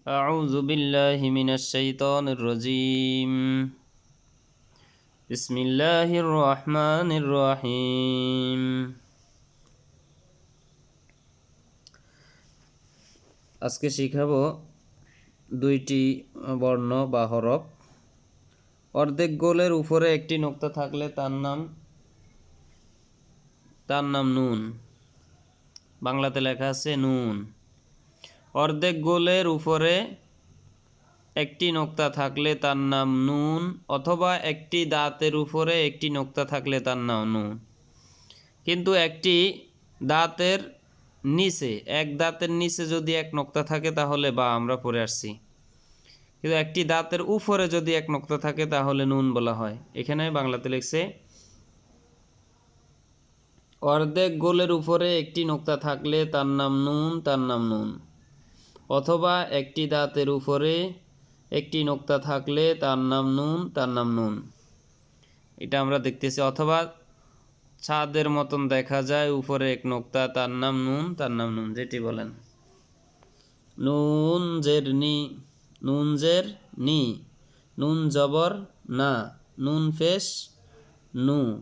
أعوذ بالله من الشيطان الرجيم بسم الله الرحمن الرحيم আজকে শিখাবো দুইটি বর্ণ বা হরফ অর্ধেক গোলের উপরে একটি নোক্তা থাকলে তার নাম তার নাম নুন বাংলাতে লেখা আছে নুন অর্ধেক গোলের উপরে একটি নোক্তা থাকলে তার নাম নুন অথবা একটি দাঁতের উপরে একটি নোক্তা থাকলে তার নাম নুন। কিন্তু একটি দাঁতের নিচে, এক দাঁতের নিচে যদি এক নোক্তা থাকে তাহলে বা আমরা পড়ে আসছি। কিন্তু একটি দাঁতের উপরে যদি এক নোক্তা থাকে তাহলে নুন বলা হয়। এখানে বাংলাতে লিখছে, অর্ধেক গোলের উপরে একটি নোক্তা থাকলে তার নাম নুন, তার নাম নুন। অথবা একটি দাঁতের উপরে একটি নোক্তা থাকলে তার নাম নুন, তার নাম নুন। এটা আমরা দেখতেছি। অথবা ছাদের মতন দেখা যায়, উপরে এক নোক্তা, তার নাম নুন, তার নাম নুন, যেটি বলেন। নুন জের নি, নুন জের নি, নুন জবর না, নুন ফেস নু,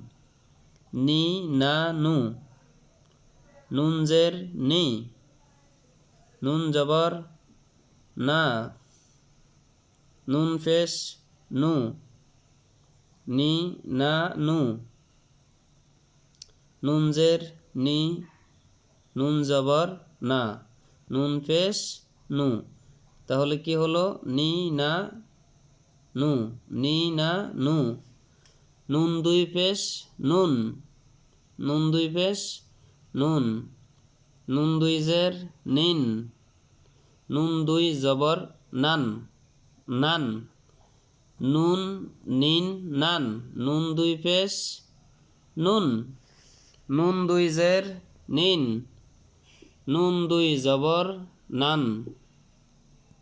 নি না নু, নুন জের নি। নুন জবর, না। নুন ফেস, নু। নি, না, নু। নুন জের, নি। নুন জবর, না। নুন ফেস, নু। তাহলে কি হলো? নি, না, নু। নি, না, নু। নুন দুই পেশ নুন। নুন দুই পেশ নুন। নুন দুই জের নিন নুন দুই জবর নান। নান। নুন, নিন, নান। নুন দুই পেশ, নুন। নুন দুই জের নিন নুন দুই জবর নান।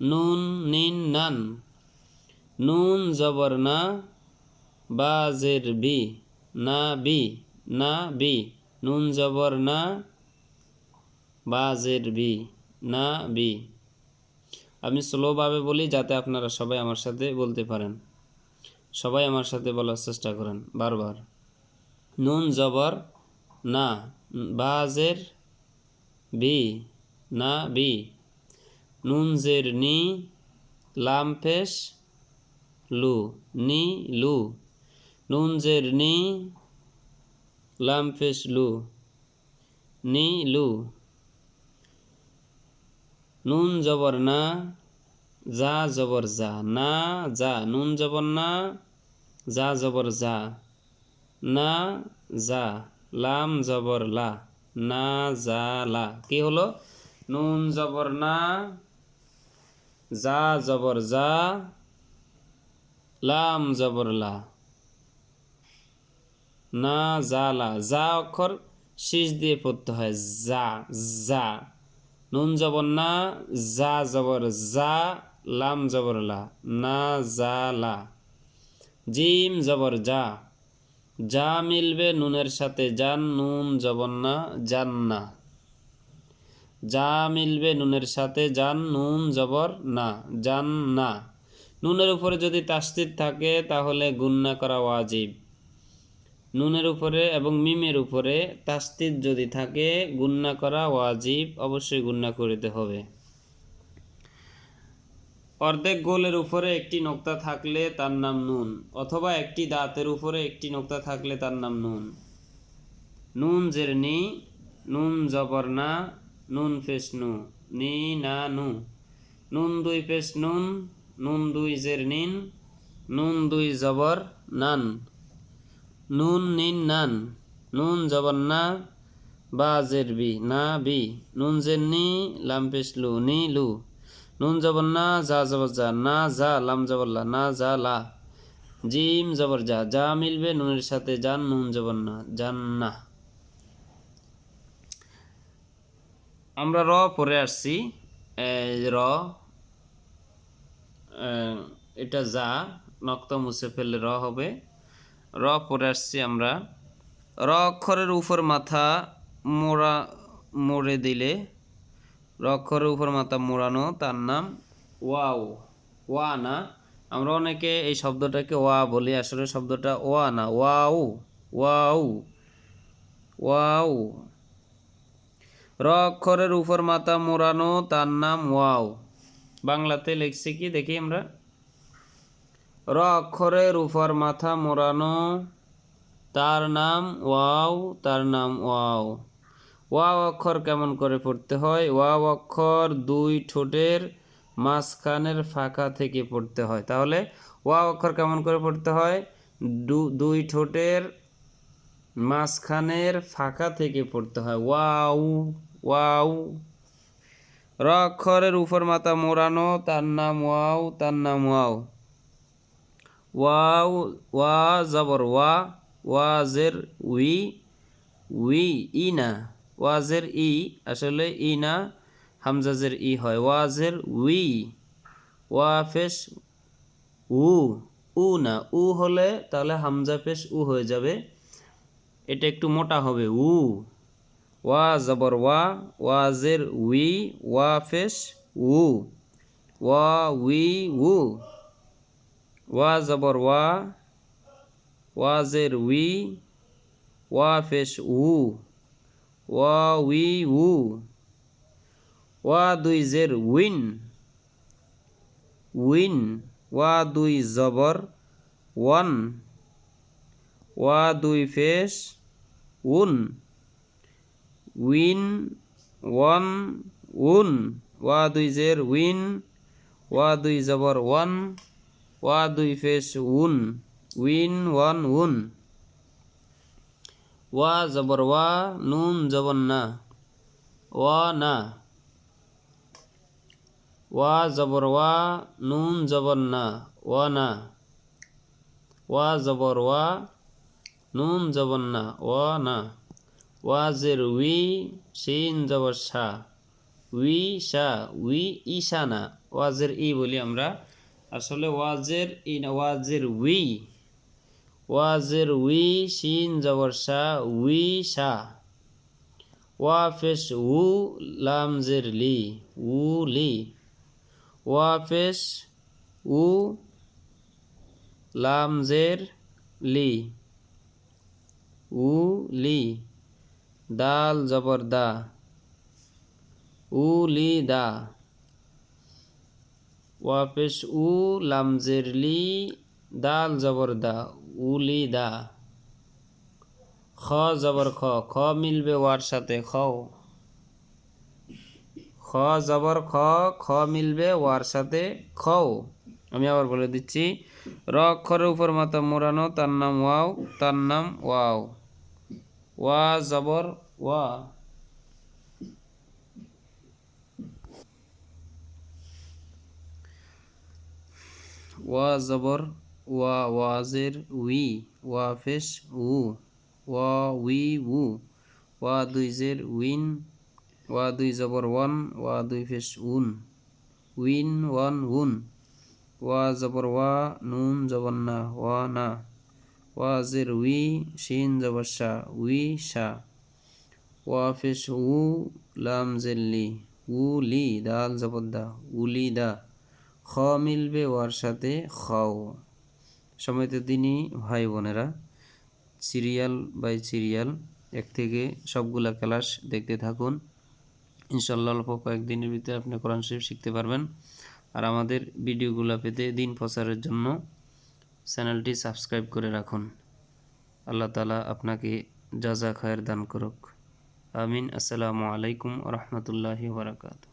নুন, নিন, নান। নুন জবর না, বাজের বি। না বি না বি। নুন জবর না বাজের বি, না বি। আমি স্লোভাবে বলি যাতে আপনারা সবাই আমার সাথে বলতে পারেন। সবাই আমার সাথে বলার চেষ্টা করেন, বারবার। নুন জবর, না। বাজের বি, না বি। নুন জের নি লাম ফেস লু। নি, লু। নুন জের নি লাম ফেস লু। নি, লু। নুন জবর না যা জবর যা না যা নুন জবর না যা জবর যা না যা লাম জবর লা, না যা লা, কি হলো? নুন জবর না যা জবর যা লাম জবর লা, না যা লা যা অক্ষর শীষ দিয়ে পড়তে হয় যা যা নুন জবর না যা জবর যা লাম জবর লা, না যা লা। জিম জবর যা যা মিলবে নুনের সাথে যান নুন জবর না জান না। যা মিলবে নুনের সাথে যান নুন জবর না যান না। নুনের উপরে যদি তাস্তির থাকে, তাহলে গুন্না করা ওয়াজিব। নুনের উপরে এবং মিমের উপরে তাস্তির যদি থাকে গুন্না করা ওয়াজিব, অবশ্যই গুন্না করিতে হবে। অর্ধেক গোলের উপরে একটি নোক্তা থাকলে তার নাম নুন, অথবা একটি দাঁতের উপরে একটি নোক্তা থাকলে তার নাম নুন। নুন জের নি, নুন জবর না, নুন ফেস নু, নি না নু। নুন দুই পেশ নুন নুন দুই জের নিন, নুন দুই জবর নান। নুন নিন নান। নুন জবর না, বা জের বি, না বি। নুন জের নি, লাম পেশ লু, নি লু। নুন জবর না যা জবর যা, না যা লাম জবর লা, না যা লা। জিম জবর যা যা মিলবে নুনের সাথে যান নুন জবর না জান না। আমরা র পরে আসছি। র এটা যা, নক্ত মুছে ফেললে র হবে। র পরে আসছি আমরা। র অক্ষরের উপর মাথা মোড়া, মোড়ে দিলে। র অক্ষরের উপর মাথা মোড়ানো, তার নাম ওয়াও। ওয়া না। আমরা অনেকে এই শব্দটাকে ওয়া বলি। আসলে শব্দটা ওয়া না। ওয়াও। ওয়াও। ওয়াও। র অক্ষরের উপর মাথা মোড়ানো, তার নাম ওয়াও। বাংলাতে লিখছি কি? দেখি আমরা। র অক্ষরের উপর মাথা মোড়ানো। তার নাম ওয়াও, তার নাম ওয়াও। ওয়াও অক্ষর কেমন করে পড়তে হয়? ওয়াও অক্ষর দুই ঠোঁটের মাঝখানের ফাঁকা থেকে পড়তে হয়। তাহলে ওয়াও অক্ষর কেমন করে পড়তে হয়? দুই ঠোঁটের মাঝখানের ফাঁকা থেকে পড়তে হয়। ওয়াউ ওয়াউ র অক্ষরের উপর মাথা মোড়ানো, তার নাম ওয়াও, তার নাম ওয়াও। ওয়াও, ওয়া, জবর, ওয়া, ওয়াজের, উই উই ই না ওয়াজের, ই, আসলে ই না হামজাজের, ই হয়। ওয়াজের, উই, ওয়া ফেস, উ উ না উ হলে তাহলে হামজা পেশ উ হয়ে যাবে। এটা একটু মোটা হবে, উ। ওয়া, জবর, ওয়া, ওয়াজের, উই, ওয়া ফেস, উ। ওয়া, উই, উ। ওয়া জবর ওয়া ওয়াজের উই, ওয়া ফেস উ, ওয়া উই উ, ওয়া দুই জের উইন উইন, ওয়া দুই জবর, ওয়ান, ওয়া দুই ফেস উন, উইন, ওয়ান, উন, ওয়া দুই জের উইন, ওয়া দুই জবর, ওয়ান ওয়া দুই ফেস উন উইন ওয়ান উন ওয়া জবর ওয়া নুন জবর না ওয়া না ওয়া জবর ওয়া নুন জবর না ওয়া না ওয়া জবর ওয়া নুন জবর না ওয়া না ওয়াজের উই সিন জবর সা উই সা উই ইশা না ওয়াজের ই বলি আমরা আসলে ওয়াজের ই না ওয়াজের উই ওয়াজের উই সিন জবর সা উই সা ওয়া ফেস উ, লাম, জের, লি, উ, লি। ওয়া ফেস উ, লাম, জের, লি, উ, লি। দাল, জবর দা, উ, লি, দা। ওয়া পেশ উ লাম জের লি, দাল জবর দা উলি দা। খ জবর খ খ মিলবে ওয়ার সাথে, খ খ জবর খ খ মিলবে ওয়ার সাথে, খ আমি আবার বলে দিচ্ছি, র অক্ষরের উপর মাথা মোড়ানো, তার নাম ওয়াও, তার নাম ওয়াও। ওয়া জবর, ওয়া। ওয়া জবর, ওয়া ওয়াজের, উই, ওয়া ফেস উ, ওয়া উই, উ, ওয়া দুই জের, উইন, ওয়া দুই জবর, ওয়ান, ওয়া দুই ফেস উন, উইন, ওয়ান, উন, ওয়া জবর, ওয়া, নুন, জবর না, ওয়া না, ওয়া জের, উই, শিন, জবর, শা, উই, শা, ওয়া ফেস উ, লাম উ, লি, দাল, জবর, দা, উলি, দা। খ মিলবে ওয়ার সাথে খাও। সময়ত দিনই ভাই বোনেরা সিরিয়াল বাই সিরিয়াল, এক থেকে সবগুলা ক্লাস দেখতে থাকুন। ইনশাল্লাহ অল্প কয়েকদিনের ভিতরে আপনি কোরআন শরীফ শিখতে পারবেন। আর আমাদের ভিডিওগুলো পেতে দিন প্রচারের জন্য চ্যানেলটি সাবস্ক্রাইব করে রাখুন। আল্লাহ তালা আপনাকে যা যা খায়ের দান করুক। আমিন। আসসালামু আলাইকুম রহমতুল্লাহি বারাকাতু